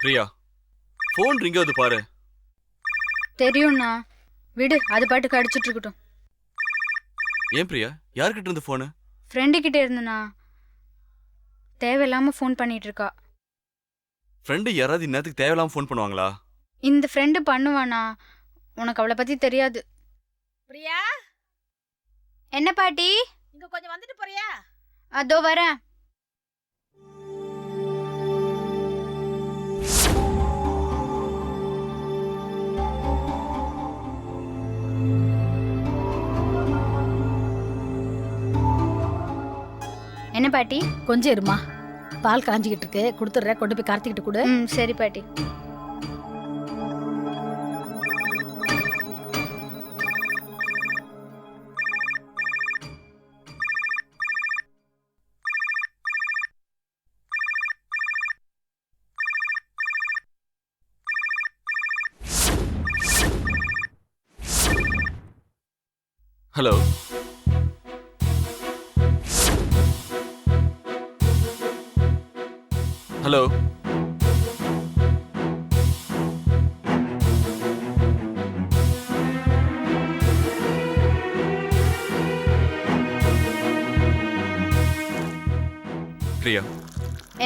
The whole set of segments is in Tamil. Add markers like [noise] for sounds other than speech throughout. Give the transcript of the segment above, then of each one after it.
பிரியா ஃபோன் ரிங் ஆகுது பாரு. தெரியும்ண்ணா. விடு அது பாட்டுக்கு அடிச்சிட்டு இருக்கட்டும் ஏன் பிரியா யார்கிட்ட இருந்து ஃபோனு ஃப்ரெண்டு கிட்ட இருந்துண்ணா. தேவையில்லாம ஃபோன் பண்ணிட்டு இருக்கா ஃப்ரெண்டு யாராவது இந்நேரத்துக்கு தேவையில்லாம ஃபோன் பண்ணுவாங்களா? இந்த ஃப்ரெண்டு பண்ணுவானா உனக்கு அவளை பத்தி தெரியாது. பிரியா? என்ன பாட்டி? இங்க கொஞ்சம் வந்துட்டு போறியா? அதோ வரேன். என்ன பாட்டி? கொஞ்சம் இருமா. பால் காஞ்சிக்கிட்டு இருக்கு. கொடுத்துட்றேன். கொண்டு போய் கார்த்திக்கிட்ட கொடு. ம் சரி பாட்டி. Hello hello Priya.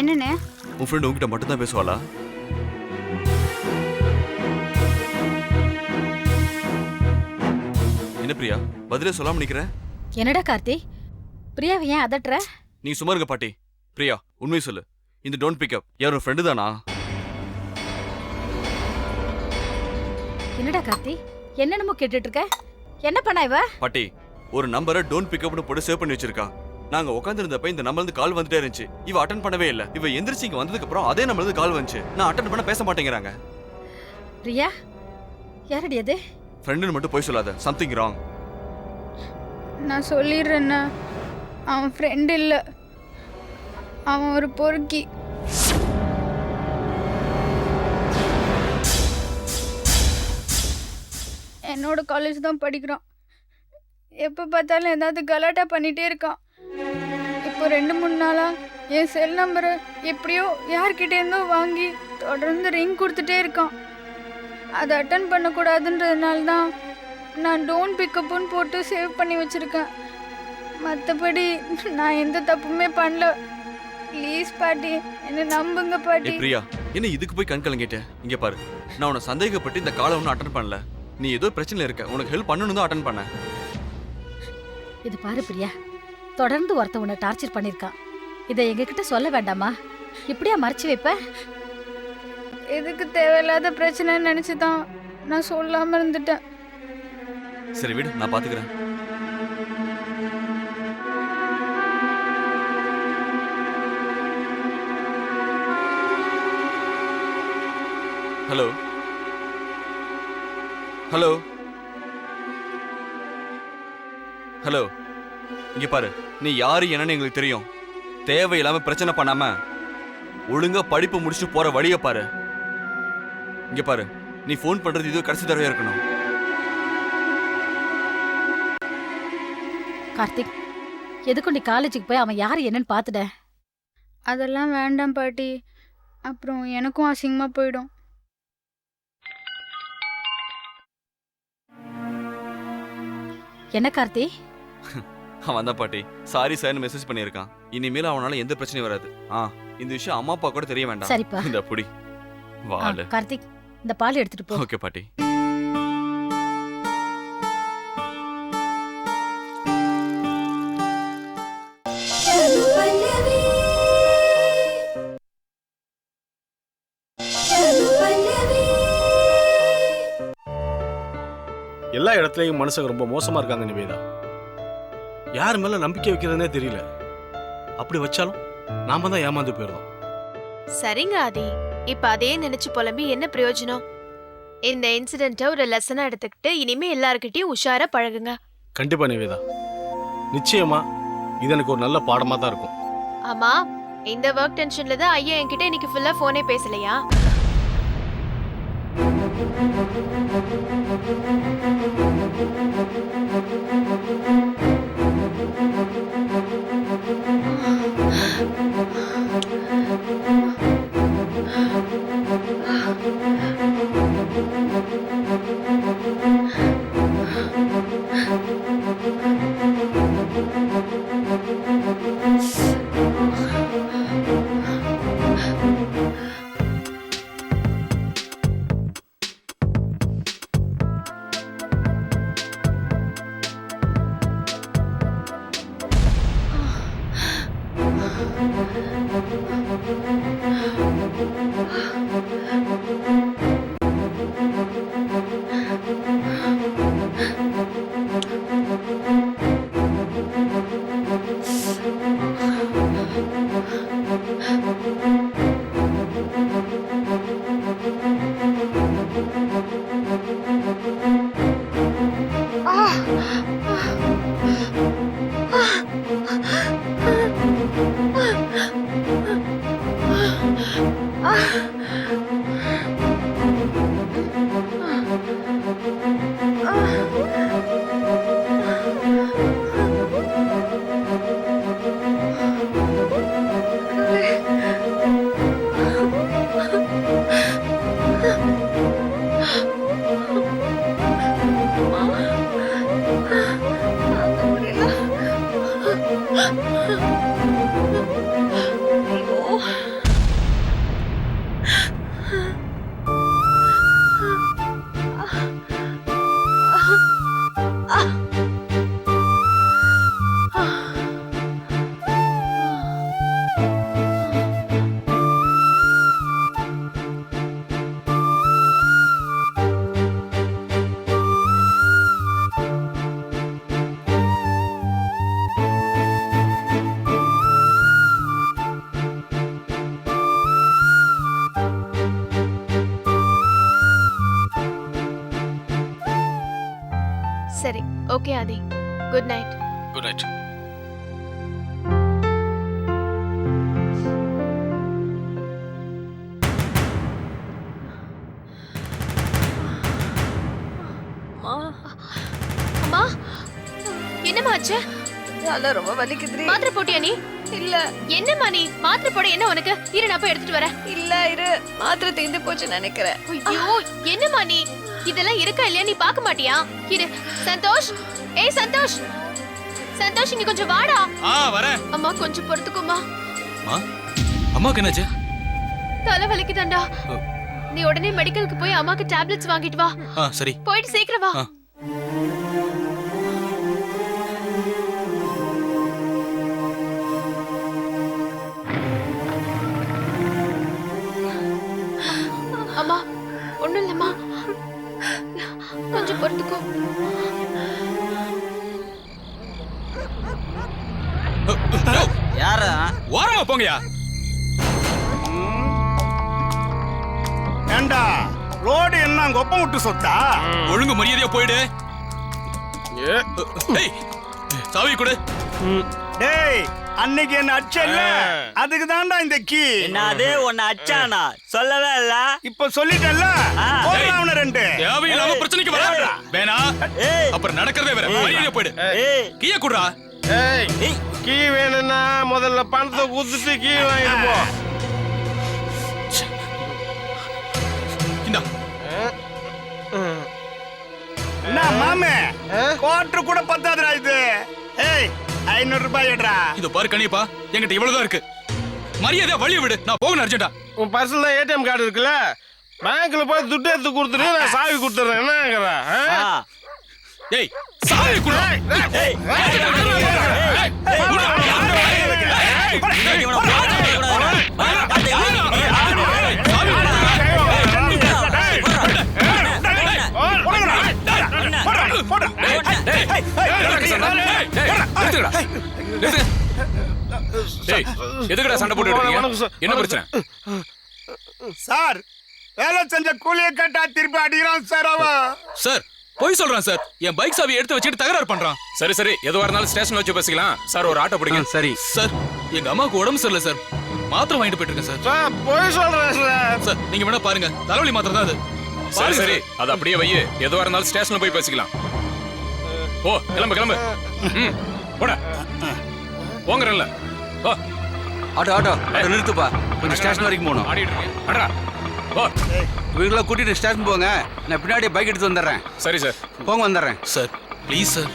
என்னண்ணே? உன் ஃப்ரெண்ட் உன்கிட்ட மட்டும் தான் பேசுவாளா? என்ன பிரியா? பதிலே சொல்லாம நிக்கிற என்னடா கார்த்தி? பிரியாவை ஏன் அதட்டுற? நீ சும்மா இருங்க பாட்டி. பிரியா உண்மையை சொல்லு. இந்த டோன்ட் பிக்கப் யார் உன் ஃப்ரெண்டு தானா? என்னடா கார்த்தி? என்னென்னமோ கேட்டுட்டு இருக்க என்ன பண்ணா இவ? பாட்டி ஒரு நம்பரை டோன்ட் பிக்கப்னு போட்டு சேவ் பண்ணி வச்சிருக்கா. நாங்க உட்காந்துருந்தப்ப இந்த நம்பர்ல இருந்து கால் வந்துட்டே இருந்துச்சு. இவ அட்டன் பண்ணவே இல்ல. இவ எந்திரிச்சு இங்க வந்ததுக்கு அப்புறம் அதே நம்பர்ல இருந்து கால் வந்துச்சு. நான் அட்டன் பண்ண பேச மாட்டேங்கிறாங்க. பிரியா யாரடி அது? ஃப்ரெண்டுன்னு மட்டும் போய் சொல்லாத. சம்திங் ராங் நான் சொல்லிடுறேன்னா அவன் ஃப்ரெண்டு இல்லை. அவன் ஒரு பொறுக்கி. என்னோட காலேஜ் தான் படிக்கிறான். எப்போ பார்த்தாலும் ஏதாவது கலாட்டா பண்ணிகிட்டே இருக்கான். இப்போ ரெண்டு மூணு நாளாக என் செல் நம்பரை எப்படியோ யார்கிட்டேருந்தோ வாங்கி தொடர்ந்து ரிங் கொடுத்துட்டே இருக்கான். அதை அட்டன் பண்ணக்கூடாதுன்றதுனால தான் நான் டோன்ட் பிக்கப்புன்னு போட்டு சேவ் பண்ணி வச்சுருக்கேன். மற்றபடி நான் எந்த தப்புமே பண்ணல. ப்ளீஸ் பாட்டி என்னை நம்புங்க பாட்டி. பிரியா என்ன இதுக்கு போய் கண் கலங்கிட்ட இங்க பாரு நான் உன்னை சந்தேகப்பட்டு இந்த காலை ஒன்றும் அட்டன் பண்ணல. நீ ஏதோ பிரச்சனையில இருக்க உனக்கு ஹெல்ப் பண்ணணும் தான் அட்டன் பண்ணேன். இது பாரு பிரியா தொடர்ந்து ஒருத்தன் உன்னை டார்ச்சர் பண்ணிருக்கான் இதை எங்ககிட்ட சொல்ல வேண்டாமா? இப்படியா மறைச்சு வைப்ப? எதுக்கு தேவையில்லாத பிரச்சனைன்னு நினச்சி தான் நான் சொல்லாமல் இருந்துட்டேன். சரி விடு நான் பாத்துக்கிறேன். ஹலோ. ஹலோ. ஹலோ. இங்க பாரு நீ யாரு என்னன்னு எங்களுக்கு தெரியும். தேவையில்லாம பிரச்சனை பண்ணாம ஒழுங்கா படிப்பு முடிச்சுட்டு போற வழிய பாரு. இங்க பாரு. நீ ஃபோன் பண்றது இது கடைசி தடவையா இருக்கணும். கார்த்திக் எதுக்கும் நீ காலேஜுக்கு போய் அவன் யாரு என்னன்னு பாத்துட அதெல்லாம் வேண்டாம் பாட்டி. அப்புறம் எனக்கும் அசிங்கமாக போயிடும். என்ன கார்த்தி? [laughs] அவன் தான் பாட்டி. சாரி சார்னு மெசேஜ் பண்ணியிருக்கான். இனிமேல் அவனால எந்த பிரச்சனையும் வராது. ஆ இந்த விஷயம் அம்மா அப்பா கூட தெரிய வேண்டாம். சரிப்பா. இந்த புடி. வாழு கார்த்திக் இந்த பால் எடுத்துட்டு போ. ஓகே பாட்டி. எல்லா இடத்துலையும் மனுஷங்க ரொம்ப மோசமா இருக்காங்க நிவேதா. யார் மேல நம்பிக்கை வைக்கிறதுனே தெரியல. அப்படி வச்சாலும் நாம தான் ஏமாந்து போயிடுறோம் சரிங்க ஆதி. இப்ப அதே நினைச்சு புலம்பி என்ன பிரயோஜனம்? இந்த இன்சிடென்ட்டை ஒரு லெசனா எடுத்துக்கிட்டு இனிமே எல்லார்கிட்டயும் உஷாரா பழகுங்க. கண்டிப்பா நிவேதா. நிச்சயமா இது எனக்கு ஒரு நல்ல பாடமா தான் இருக்கும். ஆமா இந்த ஒர்க் டென்ஷன்ல தான் ஐயா என்கிட்ட இன்னைக்கு ஃபுல்லா போனே பேசலையா? 啊。சரி okay Adhi. Good night good night அம்மா. என்னம்மா ஆச்சு? தலை ரொம்ப வலிக்குதுரி மாத்திரை போட்டியா நீ? இல்ல. என்னம்மா நீ? மாத்திரை போட என்ன உனக்கு? இரு நான் போய் எடுத்துட்டு வரேன். இல்ல இரு. மாத்திரை தீந்து போச்சு நினைக்கிறேன். ஐயோ என்னம்மா நீ? இதெல்லாம் இருக்கா இல்லையா? நீ பார்க்க மாட்டியா? இரு. சந்தோஷ். ஏய் சந்தோஷ். சந்தோஷ் இங்க கொஞ்சம் வாடா. ஆ வரேன். அம்மா கொஞ்சம் பொறுத்துக்குமா அம்மா அம்மாக்கு என்னாச்சு? தலை வலிக்குதாண்டா. நீ உடனே மெடிக்கலுக்கு போய் அம்மாக்கு டேப்லெட்ஸ் வாங்கிட்டு வா. ஆ சரி. போயிட்டு சீக்கிரம் வா. ஆ. அம்மா ஒண்ணும் இல்லம்மா. கொஞ்சம் பொறுத்துக்கோ யாரா? ஓரமா போங்கயா ஏண்டா? ரோடு என்ன கொப்பம் விட்டு சொத்தா? ஒழுங்கு மரியாதையா போயிடு. ஏய் சாவி கொடு. டேய் அன்னைக்கு என்ன அச்சல்ல அதுக்கு தான்டா இந்த கீ. என்னது உன்னை அச்சானா? சொல்லவே இல்ல. இப்ப சொல்லிட்டல்ல அவன ரெண்டு. தேவையில்லாம பிரச்சனைக்கு வர வேணா ஏய். அப்புறம் நடக்கிறதே வேற. மரியாதையா போயிடு. ஏய். கீய குடுறா. ஏய் கீ வேணும்னா முதல்ல பணத்தை குடுத்துட்டு கீ வாங்கிட்டு போ. இந்தா. என்ன மாமே? குவார்டர் கூட பத்தாதுடா இது. ஏய் ஐநூறு ரூபாய் எடுறா இது பாரு கணிப்பா என்கிட்ட இவ்வளவுதான் இருக்கு மரியாதையா வழிய விடு நான் போகணும் அர்ஜென்ட்டா உன் பர்சனல் தான் ஏடிஎம் கார்டு இருக்குல்ல பேங்க்ல போய் துட்டு எடுத்து கொடுத்துட்டு நான் சாவி கொடுத்துறேன் என்னங்கிறா ஏய் சாவி குடு ஏய். போடு, எதுக்குடா சண்டை இருக்கீங்க? என்ன பிரச்சனை? சார் வேலை செஞ்ச கூலியை கேட்டா திருப்பி அடிக்கிறான் சார் அவன். சார் போய் சொல்றான் சார். என் பைக் சாவி எடுத்து வச்சுட்டு தகராறு பண்றான். சரி சரி. எதுவா இருந்தாலும் ஸ்டேஷன் வச்சு பேசிக்கலாம். சார் ஒரு ஆட்டோ பிடிங்க. சரி. சார் எங்க அம்மாவுக்கு உடம்பு சரியில்லை சார். மாத்திரை வாங்கிட்டு போயிட்டு சார். சார் போய் சொல்றேன் சார். சார் நீங்க வேணா பாருங்க. தலைவலி மாத்திரை தான் அது. சரி சரி. அது அப்படியே வை எதுவா இருந்தாலும் ஸ்டேஷன்ல போய் பேசிக்கலாம். ஓ கிளம்பு கிளம்பு. ம் போட. போங்கறல்ல ஓ ஆட்டோ ஆட்டோ ஆட்டோ நிறுத்துப்பா. கொஞ்சம் ஸ்டேஷன் வரைக்கும் போகணும். ஆடிட்டு இருக்கேன். அடடா ஓ இவங்கள கூட்டிட்டு ஸ்டேஷன் போங்க. நான் பின்னாடி பைக் எடுத்து வந்துடுறேன். சரி சார். போங்க வந்துடுறேன். Sir please sir.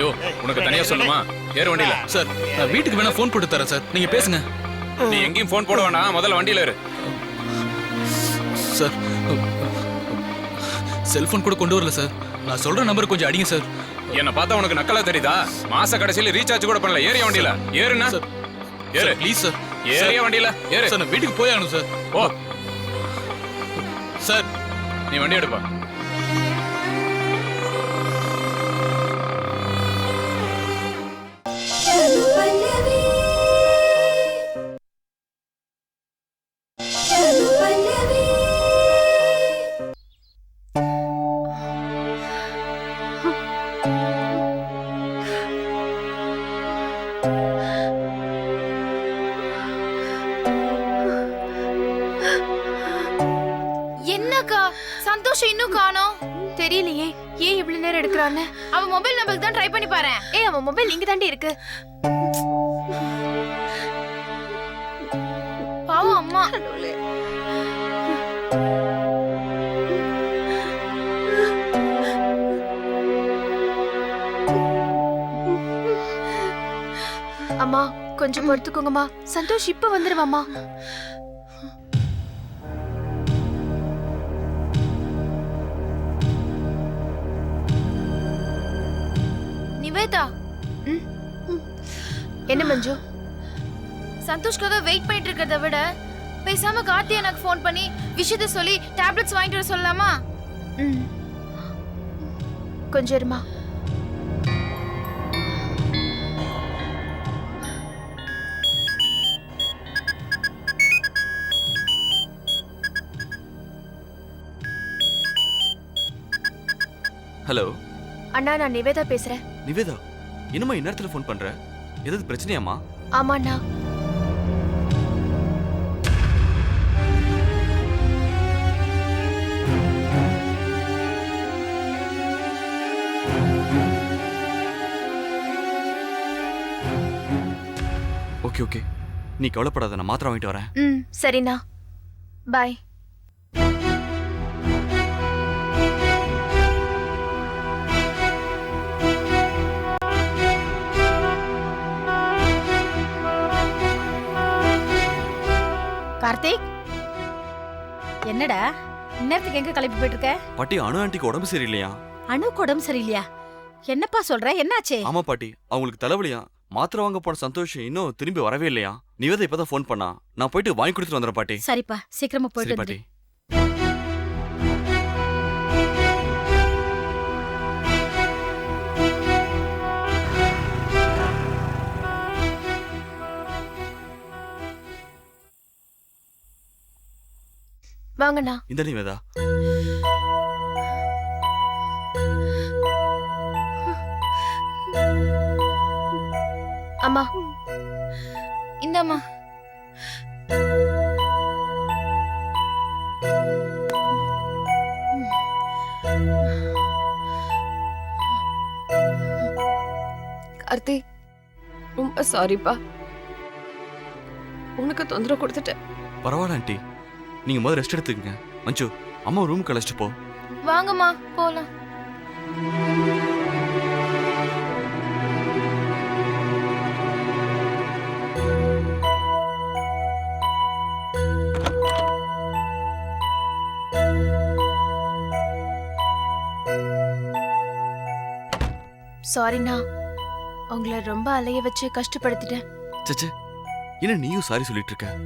யோ உனக்கு தனியா சொல்லுமா ஏற வண்டியில. சார் நான் வீட்டுக்கு வேணா ஃபோன் போட்டு தரேன் சார். நீங்க பேசுங்க. நீ எங்கேயும் ஃபோன் போட வேணாம். முதல்ல வண்டியில இரு சார் செல்போன் கூட கொண்டு வரல சார். நான் சொல்ற நம்பர் கொஞ்சம் அடிங்க சார். என்ன பார்த்தா உனக்கு நக்கலா தெரியுதா? மாச கடைசியில ரீசார்ஜ் கூட பண்ணல. ஏறிய வண்டியில? ஏறுனா ஏறு. Please sir. ஏறிய வண்டியில. ஏறு. சார் வீட்டுக்கு போய் ஆகணும் சார். ஓ சார் நீ வண்டி எடுப்பா. ஏன் இவ்வளவு நேரம் எடுக்கிறான்னு? அவன் மொபைல் நம்பருக்கு தான் ட்ரை பண்ணி பாரு ஏய் அவன் மொபைல் இங்க தாண்டி இருக்கு. பாவம் அம்மா. அம்மா கொஞ்சம் பொறுத்துக்கோங்கம்மா. சந்தோஷ் இப்ப வந்துருவாம்மா. நிவேதா? என்ன மஞ்சு? சந்தோஷ்காக வெயிட் பண்ணிட்டு இருக்கிறத விட பேசாம கார்த்தி எனக்கு ஃபோன் பண்ணி விஷயத்த சொல்லி டேப்லெட்ஸ் வாங்கிட்டு வர சொல்லலாமா? கொஞ்சம் இருமா. ஹலோ அண்ணா நான் நிவேதா பேசுறேன். நிவேதா என்னம்மா இந்நேரத்துல ஃபோன் பண்ற? ஏதாவது பிரச்சனையாம்மா? ஆமாண்ணா. ஓகே ஓகே நீ கவலைப்படாத நான் மாத்திரை வாங்கிட்டு வரேன். ம் சரிண்ணா. பாய் கார்த்திக்? என்னடா இந்நேரத்துக்கு எங்க கிளம்பி போயிட்டு இருக்க பாட்டி அணு ஆண்டிக்கு உடம்பு சரியில்லையா? அணுக்கு உடம்பு சரியில்லையா? என்னப்பா சொல்ற என்னாச்சு? ஆமா பாட்டி அவங்களுக்கு தலைவலியா? மாத்திரை வாங்க போன சந்தோஷம் இன்னும் திரும்பி வரவே இல்லையா? நிவேதா இப்பதான் ஃபோன் பண்ணா. நான் போயிட்டு வாங்கி கொடுத்துட்டு வந்துடுறேன் பாட்டி. சரிப்பா சீக்கிரமா சரி போயிட்டு பாட்டி. வந்துரு. வாங்கண்ணா. இந்த நிவேதா அம்மா. இந்தாம்மா. கார்த்தி. ரொம்ப சாரிப்பா உனக்கு தொந்தரவு கொடுத்துட்டேன். பரவாயில்ல ஆண்டி. நீங்க முதல்ல ரெஸ்ட் எடுத்துக்கங்க. மஞ்சு அம்மா ரூம் கழிச்சிட்டு போ. வாங்கம்மா போலாம். சாரிண்ணா உங்களை ரொம்ப அலைய வச்சு கஷ்டப்படுத்திட்டேன். சச்சே என்ன நீயும் சாரி சொல்லிட்டு இருக்க?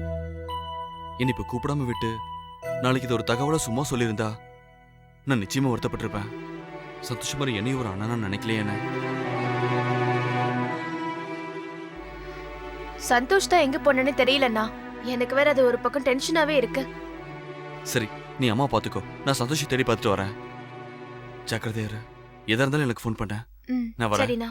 என்ன இப்ப கூப்பிடாம விட்டு நாளைக்கு இது ஒரு தகவலை சும்மா சொல்லியிருந்தா நான் நிச்சயமா வருத்தப்பட்டிருப்பேன். சந்தோஷ் மாதிரி என்னையும் ஒரு அண்ணனா நினைக்கலையே என்ன? சந்தோஷ் தான் எங்க போனேன்னு தெரியலண்ணா. எனக்கு வேற அது ஒரு பக்கம் டென்ஷனாவே இருக்கு. சரி நீ அம்மா பார்த்துக்கோ. நான் சந்தோஷி தேடி பார்த்துட்டு வரேன். ஜாக்கிரதையா இரு. எதா இருந்தாலும் எனக்கு ஃபோன் பண்ணேன் ம் நான் வரேன். சரிண்ணா.